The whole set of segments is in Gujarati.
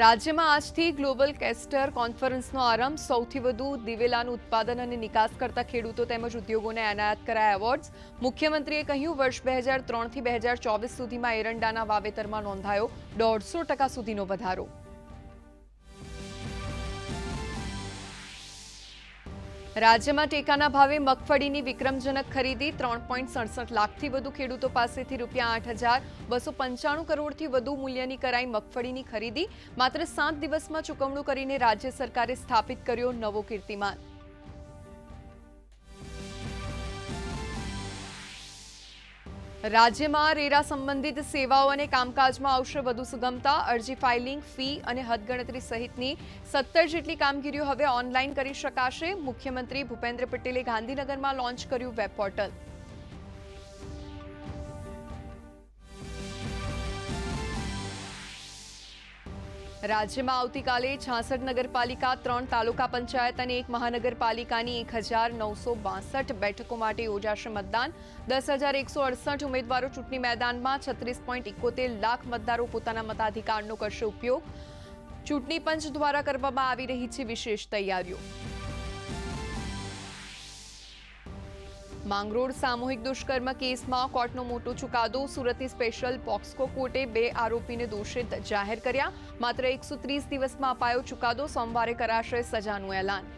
રાજ્યમાં આજથી ગ્લોબલ કેસ્ટર કોન્ફરન્સનો આરંભ. સૌથી વધુ દિવેલાનું ઉત્પાદન અને નિકાસ કરતા ખેડૂતો તેમજ ઉદ્યોગોને એનાયત કરાયા એવોર્ડ્સ મુખ્યમંત્રીએ કહ્યું, વર્ષ બે હજાર ત્રણથી બે હજાર ચોવીસ સુધીમાં એરંડાના વાવેતરમાં નોંધાયો દોઢસો ટકા સુધીનો વધારો. રાજ્યમાં ટેકાના ભાવે મગફળીની વિક્રમજનક ખરીદી ત્રણ પોઈન્ટ સડસઠ લાખથી વધુ ખેડૂતો પાસેથી રૂપિયા આઠ હજાર બસો પંચાણું કરોડથી વધુ મૂલ્યની કરાઈ મગફળીની ખરીદી. માત્ર સાત દિવસમાં ચૂકવણું કરીને રાજ્ય સરકારે સ્થાપિત કર્યો નવો કીર્તિમાન. રાજ્યમાં રેરા સંબંધિત સેવાઓ અને કામકાજમાં આવશે વધુ સુગમતા, અરજી ફાઇલિંગ, ફી અને હદગણતરી સહિતની સત્તર જેટલી કામગીરીઓ હવે ઓનલાઈન કરી શકાશે. મુખ્યમંત્રી ભૂપેન્દ્ર પટેલે ગાંધીનગરમાં લોન્ચ કર્યું વેબ પોર્ટલ. રાજ્યમાં આવતીકાલે છાસઠ નગરપાલિકા, ત્રણ તાલુકા પંચાયત અને એક મહાનગરપાલિકાની એક હજાર નવસો બાસઠ બેઠકો માટે યોજાશે મતદાન. દસ હજાર એકસો અડસઠ ઉમેદવારો ચૂંટણી મેદાનમાં, છત્રીસ પોઈન્ટ ઇકોતેર લાખ મતદારો પોતાના મતાધિકારનો કરશે ઉપયોગ. ચૂંટણી પંચ દ્વારા કરવામાં આવી રહી છે વિશેષ તૈયારીઓ. માંગરોળ સામૂહિક દુષ્કર્મ કેસમાં કોર્ટનો મોટો ચુકાદો. સુરતની સ્પેશિયલ પોક્સકો કોર્ટે બે આરોપીને દોષિત જાહેર કર્યા. માત્ર એકસો ત્રીસ દિવસમાં અપાયો ચુકાદો. સોમવારે કરાશે સજાનું એલાન.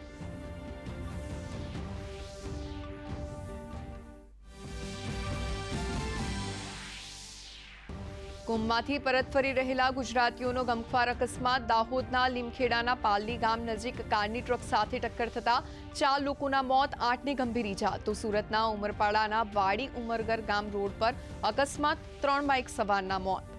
કુંભમાંથી પરત ફરી રહેલા ગુજરાતીઓનો ગમખ્વાર અકસ્માત. દાહોદના લીમખેડાના પાલડી ગામ નજીક કારની ટ્રક સાથે ટક્કર થતા ચાર લોકોના મોત, આઠને ગંભીર ઈજા. તો સુરતના ઉમરપાડાના વાડી ઉમરગર ગામ રોડ પર અકસ્માત, ત્રણ બાઇક સવારના મોત.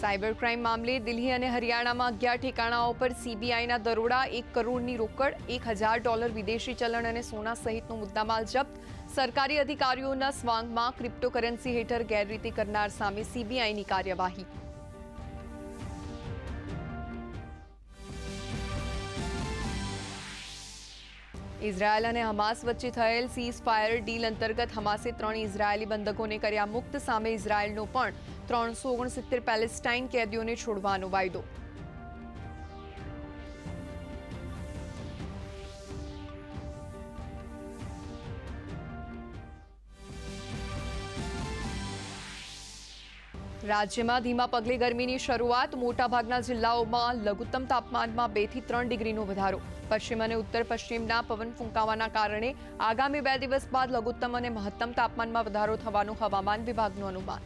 સાયબર ક્રાઇમ મામલે દિલ્હી અને હરિયાણામાં અગિયાર ઠેકાણાઓ પર સીબીઆઈના દરોડા, એક કરોડની રોકડ, એક હજાર ડોલર વિદેશી ચલણ અને સોના સહિતનો મુદ્દામાલ જપ્ત. સરકારી અધિકારીઓના સ્વાંગમાં ક્રિપ્ટોકરન્સી હેઠળ ગેરરીતિ કરનાર સામે સીબીઆઈની કાર્યવાહી. ઇઝરાયલ અને હમાસ વચ્ચે થયેલ સીઝ ફાયર ડીલ અંતર્ગત હમાસે ત્રણ ઇઝરાયેલી બંધકોને કર્યા મુક્ત, સામે ઇઝરાયલનો પણ ત્રણસો ઓગણસિત્તેર પેલેસ્ટાઇન કેદીઓને છોડવાનો વાયદો. રાજ્યમાં ધીમા પગલે ગરમીની શરૂઆત. મોટાભાગના જિલ્લાઓમાં લઘુત્તમ તાપમાનમાં બેથી ત્રણ ડિગ્રીનો વધારો. પશ્ચિમ અને ઉત્તર પશ્ચિમના પવન ફૂંકાવાના કારણે આગામી બે દિવસ બાદ લઘુત્તમ અને મહત્તમ તાપમાનમાં વધારો થવાનું હવામાન વિભાગનું અનુમાન.